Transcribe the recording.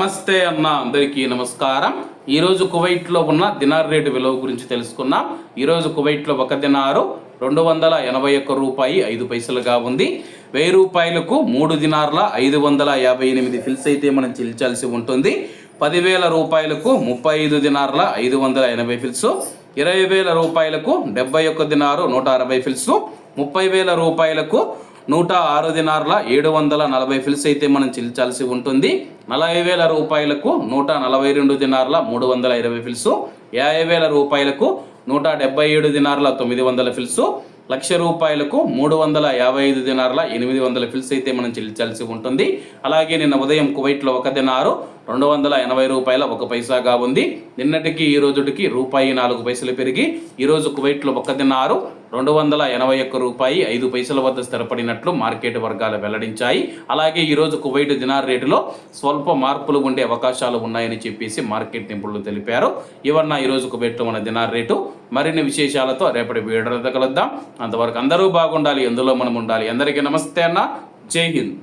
నమస్తే అన్న అందరికీ నమస్కారం. ఈరోజు కువైట్లో ఉన్న దినార్ రేటు విలువ గురించి తెలుసుకున్నాం ఈరోజు కువైట్లో ఒక దినారు రెండు వందల ఎనభై ఒక్క రూపాయి ఐదు పైసలుగా ఉంది. వెయ్యి రూపాయలకు మూడు దినార్ల ఐదు వందల యాభై ఎనిమిది ఫిల్స్ అయితే మనం చెల్లించాల్సి ఉంటుంది. పదివేల రూపాయలకు ముప్పై ఐదు దినార్ల ఐదు వందల ఎనభై ఫిల్స్ ఇరవై వేల రూపాయలకు డెబ్బై ఒక్క దినారు నూట అరవై ఫిల్స్ ముప్పై వేల రూపాయలకు నూట ఆరు దినార్ల ఏడు వందల నలభై ఫిల్స్ అయితే మనం చెల్లించాల్సి ఉంటుంది. నలభై వేల రూపాయలకు నూట నలభై రెండు దినార్ల మూడు వందల ఇరవై ఫిల్స్. యాభై వేల రూపాయలకు నూట డెబ్బై ఏడు దినార్ల తొమ్మిది వందల ఫిల్స్. లక్ష రూపాయలకు మూడు వందల యాభై ఐదు దినార్ల ఎనిమిది వందల ఫిల్స్ అయితే మనం చెల్లించాల్సి ఉంటుంది. అలాగే నిన్న ఉదయం కువైట్లో ఒక దినారు రెండు వందల ఎనభై రూపాయల ఒక పైసాగా ఉంది నిన్నటికి ఈ రోజుటికి రూపాయి నాలుగు పైసలు పెరిగి ఈరోజు కువైట్లో ఒక దినారు రెండు వందల ఎనభై ఒక్క రూపాయి ఐదు పైసల వద్ద స్థిరపడినట్లు మార్కెట్ వర్గాలు వెల్లడించాయి. అలాగే ఈరోజు కువైట్ దినార్ రేటులో స్వల్ప మార్పులు ఉండే అవకాశాలు ఉన్నాయని చెప్పేసి మార్కెట్ నిపుణులు తెలిపారు. ఇవన్న ఈరోజు కువైట్లో మన దినార్ రేటు మరిన్ని విశేషాలతో రేపటి వీడియోతో కలుద్దాం. అంతవరకు అందరూ బాగుండాలి ఎందులో మనం ఉండాలి. అందరికీ నమస్తే అన్న. జై హింద్.